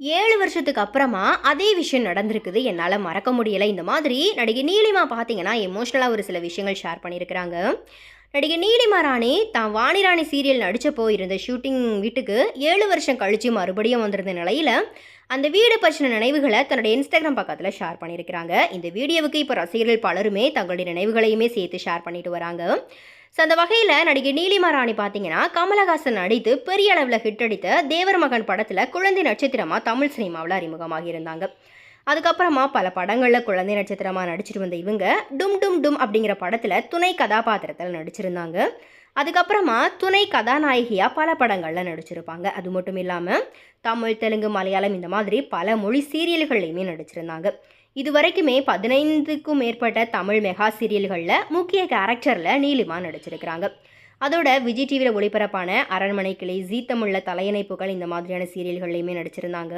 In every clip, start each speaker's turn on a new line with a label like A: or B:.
A: ஏழு வருஷத்துக்கு அப்புறமா அதே விஷயம் நடந்திருக்குது. என்னால் மறக்க முடியலை. இந்த மாதிரி நடிகை நீலிமா பார்த்தீங்கன்னா எமோஷ்னலாக ஒரு சில விஷயங்கள் ஷேர் பண்ணியிருக்கிறாங்க. நடிகை நீலிமா ராணி தான் வாணிராணி சீரியல் நடித்தப்போ இருந்த ஷூட்டிங் வீட்டுக்கு ஏழு வருஷம் கழித்து மறுபடியும் வந்திருந்த நிலையில் அந்த வீடு பற்றின நினைவுகளை தன்னுடைய இன்ஸ்டாகிராம் பக்கத்தில் ஷேர் பண்ணியிருக்கிறாங்க. இந்த வீடியோவுக்கு இப்போ ரசிகர்கள் பலருமே தங்களுடைய நினைவுகளையுமே சேர்த்து ஷேர் பண்ணிட்டு வராங்க. ஸோ அந்த வகையில் நடிகை நீலிமா ராணி பார்த்தீங்கன்னா கமலஹாசன் நடித்து பெரிய அளவில் ஹிட் அடித்த தேவர் மகன் படத்தில் குழந்தை நட்சத்திரமாக தமிழ் சினிமாவில் அறிமுகமாக இருந்தாங்க. அதுக்கப்புறமா பல படங்களில் குழந்தை நட்சத்திரமாக நடிச்சிட்டு வந்த இவங்க டும் டும் டும் அப்படிங்கிற படத்தில் துணை கதாபாத்திரத்தில் நடிச்சிருந்தாங்க. அதுக்கப்புறமா துணை கதாநாயகியாக பல படங்களில் நடிச்சிருப்பாங்க. அது மட்டும் இல்லாமல் தமிழ் தெலுங்கு மலையாளம் இந்த மாதிரி பல மொழி சீரியல்கள்லையுமே நடிச்சிருந்தாங்க. இது வரைக்குமே பதினைந்துக்கும் மேற்பட்ட தமிழ் மெகா சீரியல்களில் முக்கிய கேரக்டரில் நீலிமா நடிச்சிருக்கிறாங்க. அதோட விஜய் டிவியில் ஒளிபரப்பான அரண்மனை கிளை ஜீ தமிழில் தலையணைப்புகள் இந்த மாதிரியான சீரியல்கள்லையுமே நடிச்சிருந்தாங்க.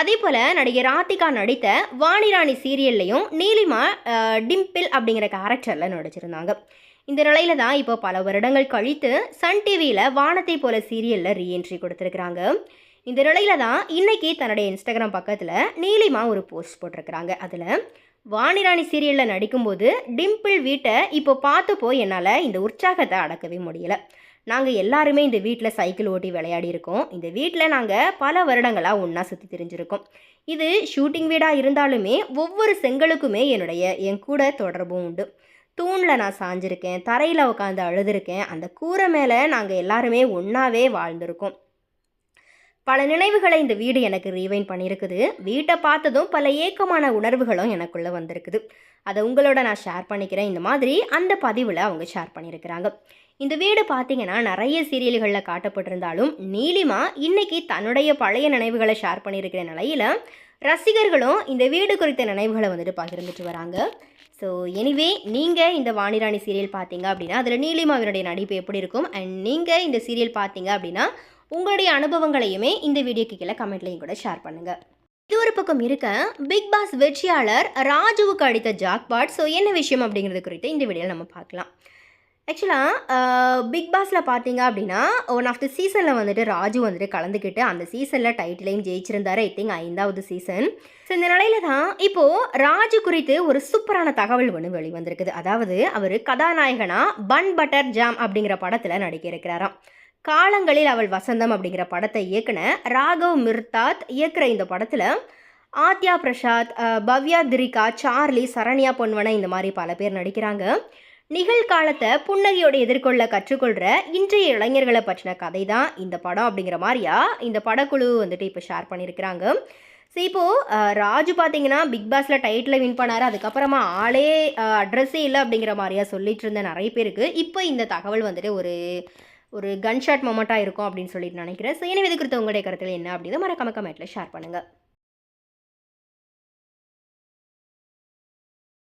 A: அதே போல் நடிகை ராதிகா நடித்த வாணிராணி சீரியல்லையும் நீலிமா டிம்பிள் அப்படிங்கிற கேரக்டரில் நடிச்சிருந்தாங்க. இந்த நிலையில தான் இப்போ பல வருடங்கள் கழித்து சன் டிவியில் வானத்தை போல சீரியலில் ரீஎன்ட்ரி கொடுத்துருக்குறாங்க. இந்த நிலையில தான் இன்னைக்கு தன்னுடைய இன்ஸ்டாகிராம் பக்கத்தில் நீலிமா ஒரு போஸ்ட் போட்டிருக்கிறாங்க. அதில் வாணிராணி சீரியலில் நடிக்கும்போது டிம்பிள் வீட்டை இப்போ போய் என்னால் இந்த உற்சாகத்தை அடக்கவே முடியல. நாங்கள் எல்லாருமே இந்த வீட்டில் சைக்கிள் ஓட்டி விளையாடி இருக்கோம். இந்த வீட்டில் நாங்கள் பல வருடங்களாக ஒன்றா சுற்றி தெரிஞ்சிருக்கோம். இது ஷூட்டிங் வீடாக இருந்தாலுமே ஒவ்வொரு செங்கலுக்குமே என்னுடைய என் கூட தொடர்பும் உண்டு. தூணில் நான் சாஞ்சிருக்கேன் தரையில் உட்காந்து அழுதுருக்கேன். அந்த கூரை மேலே நாங்கள் எல்லாருமே ஒன்றாவே வாழ்ந்திருக்கோம். பல நினைவுகளை இந்த வீடு எனக்கு ரீவைன் பண்ணியிருக்குது. வீட்டை பார்த்ததும் பல ஏக்கமான உணர்வுகளும் எனக்குள்ளே வந்திருக்குது. அதை உங்களோட நான் ஷேர் பண்ணிக்கிறேன். இந்த மாதிரி அந்த பதிவில் அவங்க ஷேர் பண்ணியிருக்கிறாங்க. இந்த வீடு பார்த்தீங்கன்னா நிறைய சீரியல்களில் காட்டப்பட்டிருந்தாலும் நீலிமா இன்னைக்கு தன்னுடைய பழைய நினைவுகளை ஷேர் பண்ணியிருக்கிற நிலையில் ரசிகர்களும் இந்த வீடு குறித்த நினைவுகளை வந்துட்டு பகிர்ந்துட்டு வராங்க. ஸோ எனிவே நீங்கள் இந்த வாணிராணி சீரியல் பார்த்தீங்க அப்படின்னா அதில் நீலிமாவினுடைய நடிப்பு எப்படி இருக்கும்? அண்ட் நீங்கள் இந்த சீரியல் பார்த்தீங்க அப்படின்னா உங்களுடைய அனுபவங்களையுமே இந்த வீடியோக்கு கீழே கமெண்ட்லையும் கூட ஷேர் பண்ணுங்கள் இது ஒரு பக்கம் இருக்க பிக் பாஸ் வெற்றியாளர் ராஜுவுக்கு அடித்த ஜாக்பாட் ஸோ என்ன விஷயம் அப்படிங்கிறது குறித்து இந்த வீடியோவில் நம்ம பார்க்கலாம். ஆக்சுவலாக பிக் பாஸில் பார்த்தீங்க அப்படின்னா ஒன் ஆஃப் த சீசனில் வந்துட்டு ராஜு வந்துட்டு கலந்துக்கிட்டு அந்த சீசனில் டைட்டிலையும் ஜெயிச்சிருந்தாரு. ஐ திங்க் ஐந்தாவது சீசன் ஸோ இந்த நிலையில தான் இப்போது ராஜு குறித்து ஒரு சூப்பரான தகவல் ஒன்று வெளிவந்திருக்குது. அதாவது அவர் கதாநாயகனா பன் பட்டர் ஜாம் அப்படிங்கிற படத்தில் நடிக்க இருக்கிறாராம். காலங்களில் அவள் வசந்தம் அப்படிங்கிற படத்தை இயக்குன ராகவ் மிர்தாத் இயக்குற இந்த படத்தில் ஆத்யா பிரசாத் பவ்யா திரிகா சார்லி சரண்யா பொன்வன இந்த மாதிரி பல பேர் நடிக்கிறாங்க. நிகழ்காலத்தை புன்னகையோடு எதிர்கொள்ள கற்றுக்கொள்கிற இன்றைய இளைஞர்களை பற்றின கதை தான் இந்த படம் அப்படிங்கிற மாதிரியா இந்த படக்குழு வந்துட்டு இப்போ ஷேர் பண்ணியிருக்கிறாங்க. ஸோ இப்போது ராஜு பார்த்தீங்கன்னா பிக் பாஸில் டைட்டில் வின் பண்ணார். அதுக்கப்புறமா ஆளே அட்ரஸே இல்லை அப்படிங்கிற மாதிரியா சொல்லிட்டு இருந்த நிறைய பேருக்கு. இப்போ இந்த தகவல் வந்துட்டு ஒரு ஒரு கன்ஷாட் மொமெண்ட்டாக இருக்கும் அப்படின்னு சொல்லிட்டு நினைக்கிறேன். ஸோ எனவே இது குறித்து உங்களுடைய கருத்தில் என்ன அப்படின்னு மறக்காம கமெண்ட்டில் ஷேர் பண்ணுங்கள்